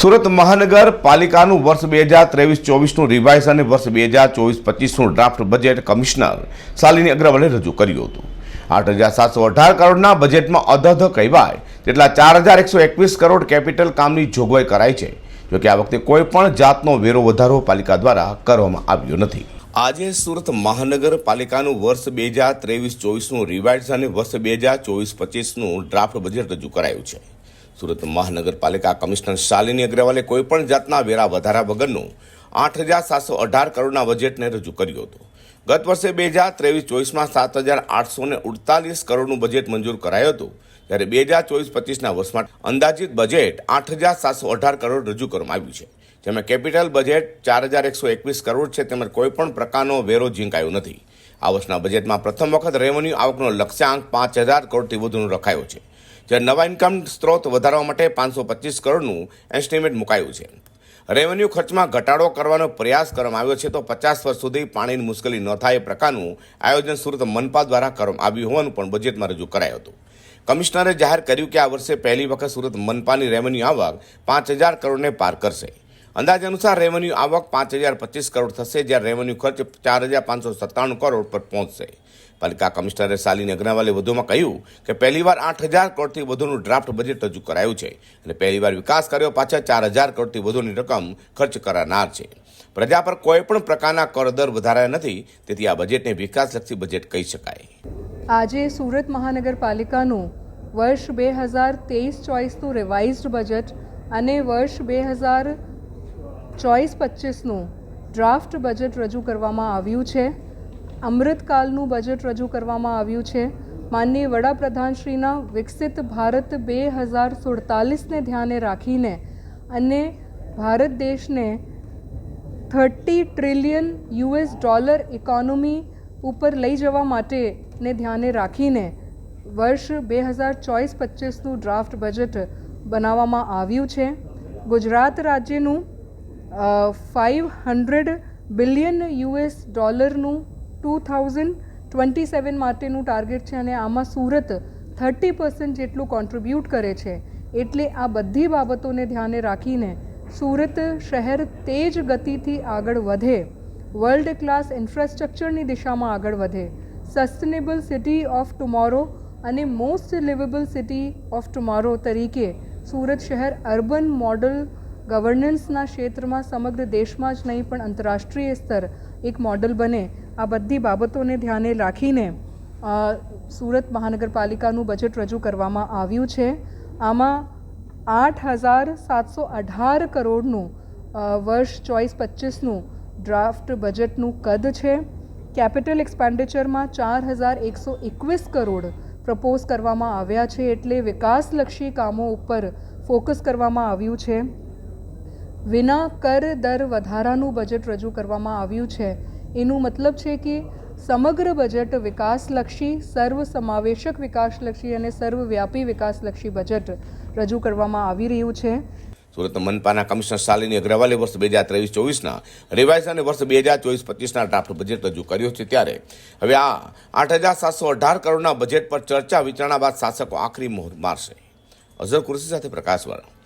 સુરત મહાનગરપાલિકાનું વર્ષ બે હજાર ત્રેવીસ ચોવીસનું રિવાઇઝ અને વર્ષ બે હજાર ચોવીસ પચીસનું ડ્રાફ્ટ બજેટ કમિશનર શાલિની અગ્રવાલે રજૂ કર્યું હતું. આઠ હજાર સાતસો અઢાર કરોડના બજેટમાં અધધ કહેવાય, તેટલા ચાર હજાર એકસો એકવીસ કરોડ કેપિટલ કામની જોગવાઈ કરાઈ છે જોકે આ વખતે કોઈ પણ જાતનો વેરો વધારો પાલિકા દ્વારા કરવામાં આવ્યો નથી. આજે સુરત મહાનગરપાલિકાનું વર્ષ બે હજાર ત્રેવીસ ચોવીસનું રિવાઇઝ અને વર્ષ બે હજાર ચોવીસ પચીસનું ડ્રાફ્ટ બજેટ રજૂ કરાયું છે. સુરત મહાનગરપાલિકા કમિશનર શાલિની અગ્રવાલે કોઈપણ જાતના વેરા વધારા વગરનું આઠ હજાર સાતસો અઢાર કરોડના બજેટને રજૂ કર્યું હતું. ગત વર્ષે બે હજાર ત્રેવીસ ચોવીસમાં સાત હજાર આઠસો ને ઉડતાલીસ કરોડનું બજેટ મંજૂર કરાયું હતું. જ્યારે બે હજાર ચોવીસ પચીસના વર્ષમાં અંદાજિત બજેટ આઠ હજાર સાતસો અઢાર કરોડ રજૂ કરવામાં આવ્યું છે. જેમાં કેપિટલ બજેટ ચાર હજાર એકસો એકવીસ કરોડ છે. તેમજ કોઈપણ પ્રકારનો વેરો ઝીંકાયો નથી. આ વર્ષના બજેટમાં પ્રથમ વખત રેવન્યુ આવકનો લક્ષ્યાંક પાંચ હજાર કરોડથી વધુનો રખાયો છે. જ્યારે નવા ઇન્કમ સ્ત્રોત વધારવા માટે પાંચસો પચીસ કરોડનું એસ્ટિમેટ મુકાયું છે. રેવન્યુ ખર્ચમાં ઘટાડો કરવાનો પ્રયાસ કરવામાં આવ્યો છે તો પચાસ વર્ષ સુધી પાણીની મુશ્કેલી ન થાય એ પ્રકારનું આયોજન સુરત મનપા દ્વારા કરવામાં આવ્યું હોવાનું પણ બજેટમાં રજૂ કરાયું હતું. કમિશનરે જાહેર કર્યું કે આ વર્ષે પહેલી વખત સુરત મનપાની રેવન્યુ આવક પાંચ હજાર કરોડને પાર કરશે. અંદાજ અનુસાર રેવન્યુ આવક પાંચ હજાર પચીસ કરોડ થશે જ્યારે રેવન્યુ ખર્ચ ચાર હજાર પાંચસો સત્તાણું કરોડ પર પહોંચશે. પાલિકા કમિશનરે શાલિની અગ્રવાલે વધુમાં કહ્યું કે પહેલીવાર આઠ હજાર કરોડથી વધુનું ડ્રાફ્ટ બજેટ રજૂ કરાયું છે અને પહેલીવાર વિકાસ કર્યો પાછળ ચાર હજાર કરોડથી વધુની રકમ ખર્ચ કરનાર છે. પ્રજા પર કોઈ પણ પ્રકારના કર દર વધારાયા નથી, તેથી આ બજેટને વિકાસલક્ષી બજેટ કહી શકાય. આજે સુરત મહાનગરપાલિકાનું વર્ષ બે હજાર તેવીસ ચોવીસનું રિવાઇઝ્ડ બજેટ અને વર્ષ બે હજાર ચોવીસ પચીસનું ડ્રાફ્ટ બજેટ રજૂ કરવામાં આવ્યું છે. અમૃતકાલનું બજેટ રજૂ કરવામાં આવ્યું છે. માનનીય વડાપ્રધાનશ્રીના વિકસિત ભારત બે હજાર સુડતાલીસને ધ્યાને રાખીને અને ભારત દેશને thirty trillion US dollar economy ઉપર લઈ જવા માટેને ધ્યાને રાખીને વર્ષ બે હજાર ચોવીસ પચીસનું ડ્રાફ્ટ બજેટ બનાવવામાં આવ્યું છે. ગુજરાત રાજ્યનું ફાઇવ હંડ્રેડ બિલિયન યુએસ ડોલરનું ટુ થાઉઝન્ડ ટ્વેન્ટી સેવન માટેનું ટાર્ગેટ છે અને આમાં સુરત થર્ટી પર્સન્ટ જેટલું કોન્ટ્રીબ્યુટ કરે છે. એટલે આ બધી બાબતોને ધ્યાને રાખીને સુરત શહેર તેજ ગતિથી આગળ વધે. વર્લ્ડ ક્લાસ ઇન્ફ્રાસ્ટ્રક્ચરની દિશામાં આગળ વધે. સસ્ટેનેબલ સિટી ઓફ ટુમોરો અને most liveable city of tomorrow તરીકે સુરત શહેર અર્બન મોડલ ગવર્નન્સના ક્ષેત્રમાં સમગ્ર દેશમાં જ નહીં પણ આંતરરાષ્ટ્રીય સ્તર એક મોડલ બને. આ બધી બાબતોને ધ્યાને રાખીને સુરત મહાનગરપાલિકાનું બજેટ રજૂ કરવામાં આવ્યું છે. આમાં આઠ હજાર સાતસો અઢાર કરોડનું વર્ષ ચોઈસ પચીસનું ડ્રાફ્ટ બજેટનું કદ છે. કેપિટલ એક્સપેન્ડિચરમાં ચાર હજાર એકસો એકવીસ કરોડ પ્રપોઝ કરવામાં આવ્યા છે એટલે વિકાસલક્ષી કામો ઉપર ફોકસ કરવામાં આવ્યું છે. વિના કર દર વધારાનું બજેટ રજૂ કરવામાં આવ્યું છે. એનું મતલબ છે કે સમગ્ર બજેટ વિકાસલક્ષી, સર્વસમાવેશક વિકાસલક્ષી અને સર્વવ્યાપી વિકાસલક્ષી બજેટ રજૂ કરવામાં આવી રહ્યું છે. સુરત મનપાના કમિશનર શાલિની અગ્રવાલે વર્ષ બે હજાર ત્રેવીસ ચોવીસના રિવાઇઝ અને વર્ષ બે હજાર ચોવીસ પચીસના ડ્રાફ્ટ બજેટ રજૂ કર્યો છે ત્યારે. હવે આ આઠ હજાર સાતસો અઢાર કરોડના બજેટ પર ચર્ચા વિચારણા બાદ શાસકો આખરી મોહર મારશે. અઝર કુરશી સાથે પ્રકાશવાળા